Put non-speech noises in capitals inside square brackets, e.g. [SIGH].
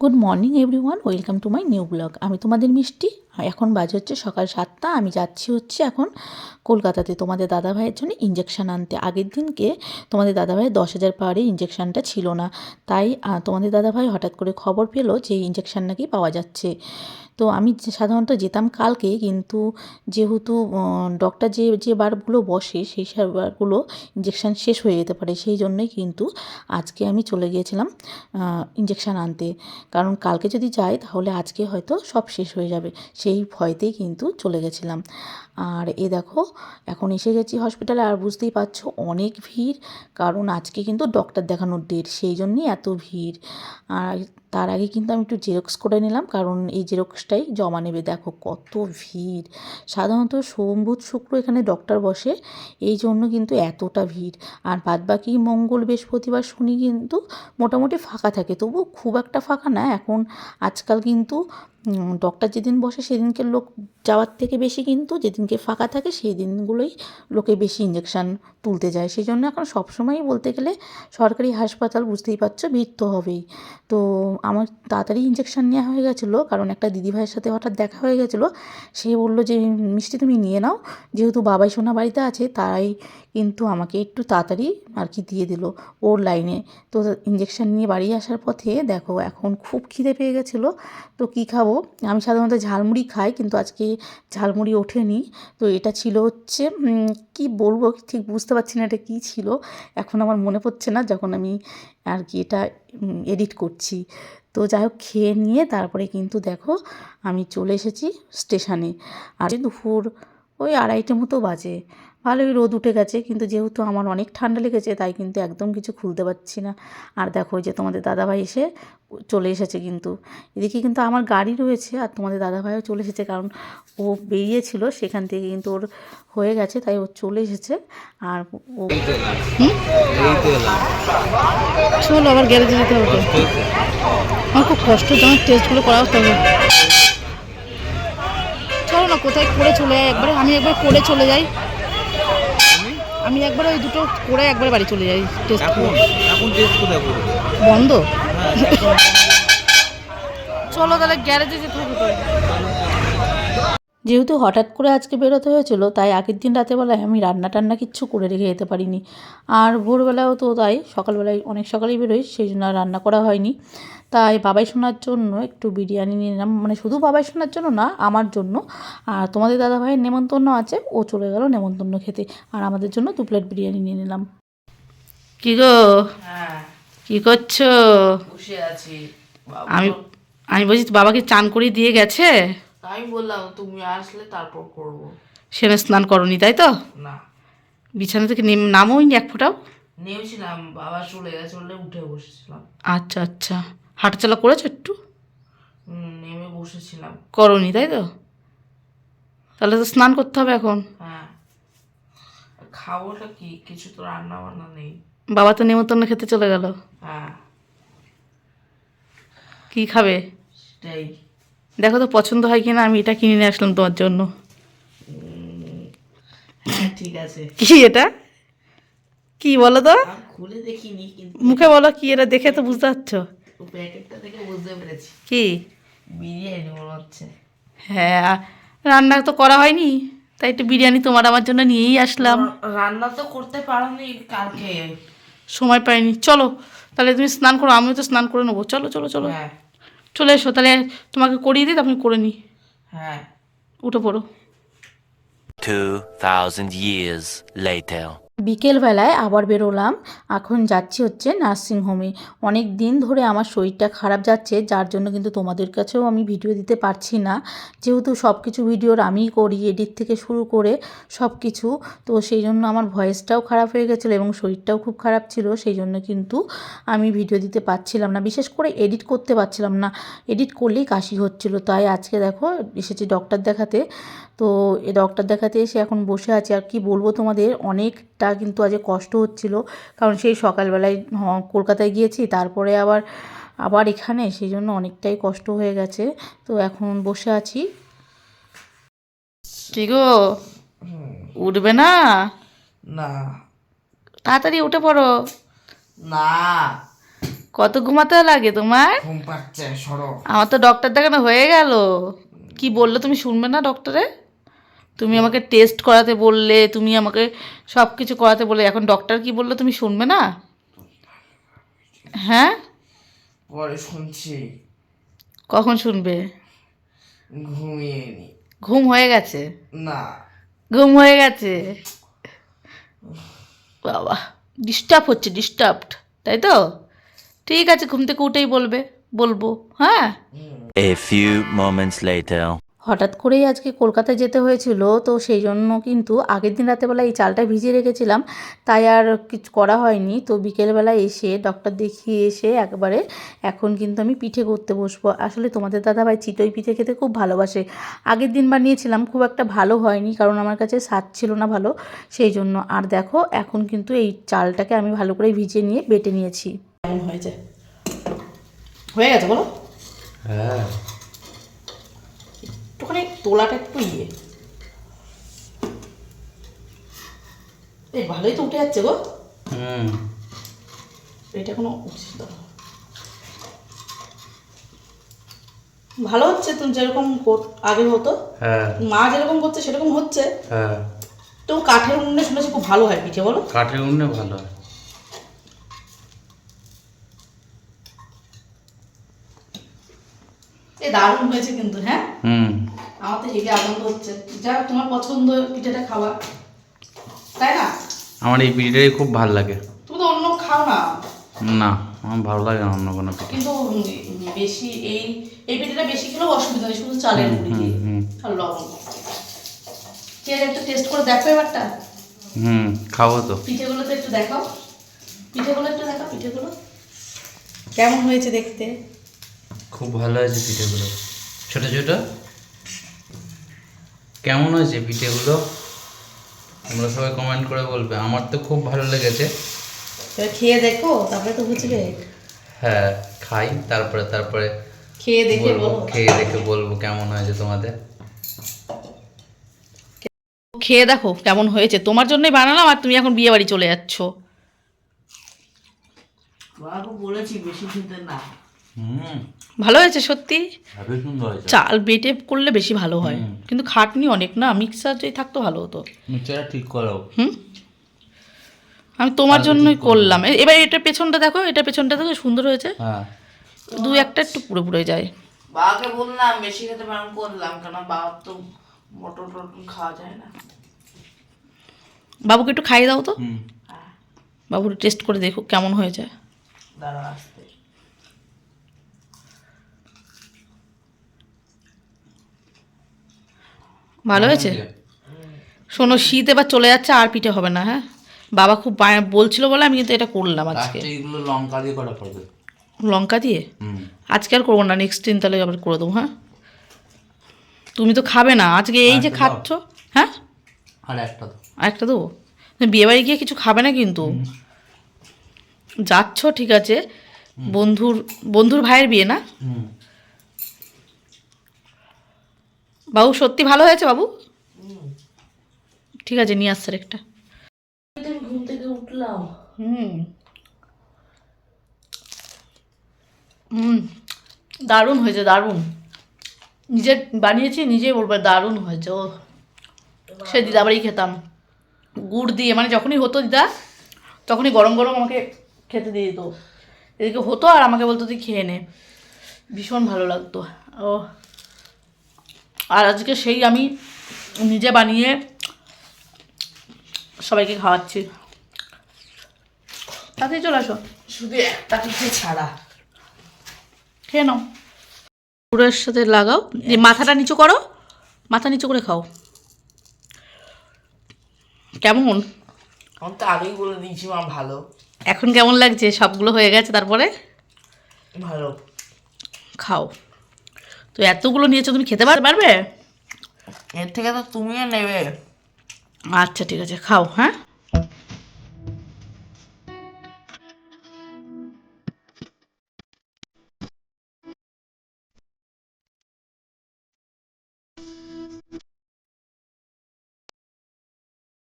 Good morning everyone welcome to my new blog আমি তোমাদের মিষ্টি। এখন বাজে হচ্ছে সকাল সাতটা। আমি যাচ্ছি হচ্ছে এখন কলকাতাতে তোমাদের দাদাভাইয়ের জন্য ইঞ্জেকশান আনতে। আগের দিনকে তোমাদের দাদাভাইয়ের দশ হাজার পাওয়ারে ইঞ্জেকশানটা ছিল না। তাই তোমাদের দাদাভাই হঠাৎ করে খবর পেল যে ইঞ্জেকশান নাকি পাওয়া যাচ্ছে। তো আমি সাধারণত যেতাম কালকে, কিন্তু যেহেতু ডক্টর যে যে বারগুলো বসে সেই সব বারগুলো ইঞ্জেকশান শেষ হয়ে যেতে পারে, সেই জন্যই কিন্তু আজকে আমি চলে গিয়েছিলাম ইঞ্জেকশান আনতে। কারণ কালকে যদি যাই, তাহলে আজকে হয়তো সব শেষ হয়ে যাবে, সেই ভয়তেই কিন্তু চলে গেছিলাম। আর এ দেখো, এখন এসে গেছি হসপিটালে আর বুঝতেই পারছ অনেক ভিড়, কারণ আজকে কিন্তু ডক্টর দেখানোর ডেট সেই জন্যই এত ভিড়। আর তার আগে কিন্তু আমি একটু জেরক্স করে নিলাম, কারণ এই জেরক্সটাই জমা নেবে। দেখো কত ভিড়। সাধারণত সোম বুধ শুক্র এখানে ডক্টর বসে, এই জন্য কিন্তু এতটা ভিড়। আর বাদবাকি মঙ্গল বৃহস্পতিবার শনি কিন্তু মোটামুটি ফাঁকা থাকে। তবু খুব একটা ফাঁকা না, এখন আজকাল কিন্তু ডক্টর যেদিন বসে সেদিনকে লোক যাওয়ার থেকে বেশি কিন্তু যেদিনকে ফাঁকা থাকে সেই দিনগুলোই লোকে বেশি ইঞ্জেকশান তুলতে যায়। সেই জন্য এখন সবসময়ই বলতে গেলে সরকারি হাসপাতাল বুঝতেই পারছ ভিড় তো হবেই। তো আমার তাড়াতাড়ি ইঞ্জেকশান নেওয়া হয়ে গেছিল, কারণ একটা দিদিভাইয়ের সাথে হঠাৎ দেখা হয়ে গেছিল। সে বলল যে মিষ্টি তুমি নিয়ে নাও। যেহেতু বাবাই সোনা বাড়িতে আছে, তাই কিন্তু আমাকে একটু তাড়াতাড়ি আর কি দিয়ে দিল ওর লাইনে। তো ইঞ্জেকশান নিয়ে বাড়ি আসার পথে দেখো এখন খুব খিদে পেয়ে গেছিল। তো কী খাব? আমি সাধারণত ঝালমুড়ি খাই কিন্তু আজকে ঝালমুড়ি ওঠেনি। তো এটা ছিল হচ্ছে কি বলব ঠিক বুঝতে পারছি না এটা কী ছিল। এখন আমার মনে পড়ছে না যখন আমি আর কি এটা এডিট করছি। তো যাই হোক খেয়ে নিয়ে তারপরে কিন্তু দেখো আমি চলে এসেছি স্টেশনে। আর দুপুর ওই আড়াইটে মতো বাজে। ভালোই রোদ উঠে গেছে, কিন্তু যেহেতু আমার অনেক ঠান্ডা লেগেছে, তাই কিন্তু একদম কিছু খুলতে পারছি না। আর দেখো যে তোমাদের দাদাভাই এসে চলে এসেছে কিন্তু। এদিকে কিন্তু আমার গাড়ি রয়েছে আর তোমাদের দাদাভাইও চলে এসেছে, কারণ ও বেরিয়েছিল সেখান থেকে কিন্তু ওর হয়ে গেছে, তাই ও চলে এসেছে। আর ও চলো আবার গ্যারেজে যেতে হবে। আমার খুব কষ্ট তোমার টেস্টগুলো করা হতে চলো না, কোথায় করে চলে যাই একবারে, আমি একবার করে চলে যাই। আমি একবার ওই দুটো করে একবার বাড়ি চলে যাই টেস্ট এখন? এখন টেস্ট কোথায় করবে? বন্ধ? [LAUGHS] চলো তাহলে গ্যারেজে যেতে হবে যেহেতু হঠাৎ করে আজকে বেরোতে হয়েছিল তাই আগের দিন রাতেবেলায় আমি রান্না টান্না কিচ্ছু করে রেখে যেতে পারিনি। আর ভোরবেলাও তো তাই সকালবেলায় অনেক সকালেই বেরোই সেই জন্য রান্না করা হয়নি। তাই বাবাই শোনার জন্য একটু বিরিয়ানি নিয়ে নিলাম। মানে শুধু বাবাই শোনার জন্য না আমার জন্য। আর তোমাদের দাদা ভাইয়ের নেমন্তন্ন আছে ও চলে গেল নেমন্তন্ন খেতে। আর আমাদের জন্য দু প্লেট বিরিয়ানি নিয়ে নিলাম। কি গো? হ্যাঁ। কি করছ? আমি আমি বলছি বাবাকে চান করে দিয়ে গেছে? আমি বললাম তুমি আসলে তারপর করব। সেনে স্নান করনি তাই তো? না। বিছানা থেকে নেম নামোই নি এক ফোঁটাও? নেমেছিলাম বাবা চলে গেছে বলে উঠে বসেছিলাম। আচ্ছা আচ্ছা। হাঁটাচলা করেছ একটু? নেমে বসেছিলাম। করনি তাই তো? তাহলে তো স্নান করতে হবে এখন। হ্যাঁ। খাবোটা কি? কিছু তো রান্না বান্না নেই। বাবা তো নেমন্তন্ন খেতে চলে গেল। হ্যাঁ। কি খাবে? সেটাই। দেখো তো পছন্দ হয় কিনা আমি এটা কিনে নিয়ে আসলাম তোমার জন্য। হ্যাঁ ঠিক আছে। কি এটা? কি বলো তো? খুলে দেখিনি কিন্তু মুখে বলো কি এটা দেখে তো বুঝতে পারছ। প্যাকেটটা দেখে বুঝতে পেরেছি। কি? বিরিয়ানি মনে হচ্ছে। হ্যাঁ রান্না তো করা হয়নি তাই একটু বিরিয়ানি তোমার আমার জন্য নিয়েই আসলাম। রান্না তো করতে পারোনি কালকে। সময় পাইনি। চলো তাহলে তুমি স্নান করো আমিও তো স্নান করে নেব। চলো চলো চলো। হ্যাঁ। চলে এসো তাহলে তোমাকে করিয়ে দিই তখন করে নিই। হ্যাঁ। উঠে পড়ো। 2,000 years later. বিকেলবেলায় আবার বেরোলাম। এখন যাচ্ছি হচ্ছে নার্সিংহোমে। অনেক দিন ধরে আমার শরীরটা খারাপ যাচ্ছে, যার জন্য কিন্তু তোমাদের কাছেও আমি ভিডিও দিতে পারছি না। যেহেতু সব কিছু ভিডিওর আমিই করি, এডিট থেকে শুরু করে সব কিছু তো সেই জন্য আমার ভয়েসটাও খারাপ হয়ে গেছিল এবং শরীরটাও খুব খারাপ ছিল, সেই জন্য কিন্তু আমি ভিডিও দিতে পারছিলাম না। বিশেষ করে এডিট করতে পারছিলাম না। এডিট করলেই কাশি হচ্ছিল। তাই আজকে দেখো, এসেছি ডক্টর দেখাতে। তো এ ডক্টর দেখাতে এসে এখন বসে আছি। আর কি বলব তোমাদের, অনেকটা কিন্তু আজ কষ্ট হচ্ছিল। কারণ সেই সকালবেলায় কলকাতায় গিয়েছি তারপরে আবার আবার এখানে সেই জন্য অনেকটাই কষ্ট হয়ে গেছে। তো এখন বসে আছি। কি গো? উঠবে না? না। তাড়াতাড়ি উঠে পড়ো। না। কত ঘুমাতে লাগে তোমার? ঘুম পাচ্ছে সরো। আমার তো ডক্টর দেখানো হয়ে গেল। কি বলল তুমি শুনবে না ডক্টরে? তুমি আমাকে টেস্ট করাতে বললে তুমি আমাকে সব কিছু করাতে বললে এখন ডক্টর কি বলল তুমি শুনবে না? হ্যাঁ? পরে শুনছি। কখন শুনবে? ঘুমিয়ে নি। ঘুম হয়ে গেছে? না। ঘুম হয়ে গেছে? বাবা ডিস্টার্ব হচ্ছে ডিস্টার্বড তাই তো? ঠিক আছে ঘুম থেকে উঠেই বলবে বলব হ্যাঁ? A few moments later. হঠাৎ করেই আজকে কলকাতায় যেতে হয়েছিল তো সেই জন্য কিন্তু আগের দিন রাতেবেলা এই চালটা ভিজিয়ে রেখেছিলাম তাই আর কিছু করা হয়নি। তো বিকেলবেলা এসে ডক্টর দেখিয়ে এসে একবারে এখন কিন্তু আমি পিঠে করতে বসবো। আসলে তোমাদের দাদাভাই চিতই পিঠে খেতে খুব ভালোবাসে। আগের দিন বানিয়েছিলাম খুব একটা ভালো হয়নি কারণ আমার কাছে স্বাদ ছিল না ভালো সেই জন্য। আর দেখো এখন কিন্তু এই চালটাকে আমি ভালো করে ভিজিয়ে নিয়ে বেটে নিয়েছি। কেমন হয়েছে? হয়ে গেছে বলো? হ্যাঁ। তোলাটা একটু ইয়ে। এই ভালোই তো উঠে যাচ্ছে গো। হুম। এটা কোনো উচিত ভালো হচ্ছে তুমি যেরকম আগে হতো। হ্যাঁ। মা যেরকম করছে সেরকম হচ্ছে। হ্যাঁ। তো কাঠের উনুনে শুনেছি খুব ভালো হয় পিঠে বলো? কাঠের উন্নে ভালো হয়। এই দারুণ হয়েছে কিন্তু হ্যাঁ? হুম। আমার তো হেভি আনন্দ হচ্ছে। যা তোমার পছন্দ পিঠেটা খাওয়া। তাই না? আমার এই পিঠেটাই খুব ভালো লাগে। তুমি তো অন্য খাও না। না আমার ভালো লাগে না অন্য কোনো পিঠে। কিন্তু বেশি এই এই পিঠেটা বেশি খেলেও অসুবিধা নেই শুধু চালের গুঁড়ি দিয়ে আর লবণ। ঠিক আছে একটু টেস্ট করে দেখো এবারটা। হুম খাব তো। পিঠেগুলো তো একটু দেখাও। পিঠেগুলো একটু দেখাও পিঠেগুলো। কেমন হয়েছে দেখতে? খুব ভালো হয়েছে পিঠেগুলো। ছোট ছোট? কেমন হয়েছে পিঠেগুলো? তোমরা সবাই কমেন্ট করে বলবে। আমার তো খুব ভালো লেগেছে। এবার খেয়ে দেখো তারপরে তো বুঝবে। হ্যাঁ খাই তারপরে তারপরে খেয়ে দেখে বলব খেয়ে দেখে বলব কেমন হয়েছে তোমাদের। খেয়ে দেখো কেমন হয়েছে। তোমার জন্যই বানালাম আর তুমি এখন বিয়ে বাড়ি চলে যাচ্ছ। বলেছি বেশি খেতে না। ভালো হয়েছে সত্যি? হয়েছে। চাল বেটে করলে বেশি ভালো হয়। কিন্তু খাটনি অনেক না মিক্সার যদি থাকতো ভালো হতো। ঠিক করো। হুম? আমি তোমার জন্যই করলাম। এবার এটা পেছনটা দেখো এটা পেছনটা দেখো সুন্দর হয়েছে। হ্যাঁ। দু একটা একটু পুরো পুরো যায়। বাবাকে বললাম বেশি খেতে বারণ করলাম। বাবার তো মটর টটর খাওয়া যায় না। বাবুকে একটু খাইয়ে দাও তো। বাবুর টেস্ট করে দেখো কেমন হয়েছে। দাঁড়া ভালো হয়েছে? শোনো শীত এবার চলে যাচ্ছে আর পিঠে হবে না হ্যাঁ? বাবা খুব বলছিল বলে আমি কিন্তু এটা করলাম আজকে। এগুলো লঙ্কা দিয়ে করা পড়বে লঙ্কা দিয়ে? আজকে আর করব না নেক্সট দিন তাহলে আবার করে দেবো হ্যাঁ? তুমি তো খাবে না আজকে এই যে খাচ্ছ হ্যাঁ? আর একটা আরেকটা দেবো? বিয়ে বাড়ি গিয়ে কিছু খাবে না কিন্তু? যাচ্ছ ঠিক আছে বন্ধুর বন্ধুর ভাইয়ের বিয়ে না হুম বাবু সত্যি ভালো হয়েছে বাবু? ঠিক আছে নিয়ে আসছে একটা ঘুম থেকে উঠলাম। হুম। হুম দারুণ হয়েছে দারুণ। নিজে বানিয়েছি নিজেই বলবে দারুণ হয়েছে ও। সে দিদা দিদাবাড়ি খেতাম। গুড় দিয়ে মানে যখনই হতো দিদা তখনই গরম গরম আমাকে খেতে দিয়ে দিত। এদিকে হতো আর আমাকে বলতো তুই খেয়ে নে। ভীষণ ভালো লাগতো। ও। আর আজকে সেই আমি নিজে বানিয়ে সবাইকে খাওয়াচ্ছি। তাতেই চলে আসো। শুধু একটা পিঠে ছাড়া। খেয়ে নাও। পুরের সাথে লাগাও। দিয়ে মাথাটা নিচু করো। মাথা নিচু করে খাও। কেমন? আমি তো আগেই বলে দিয়েছি মা ভালো। এখন কেমন লাগছে? সবগুলো হয়ে গেছে তারপরে? ভালো। খাও। তো এতগুলো নিয়েছো তুমি খেতে পার- পারবে? এর থেকে তো তুমিও নেবে। আচ্ছা ঠিক আছে খাও হ্যাঁ?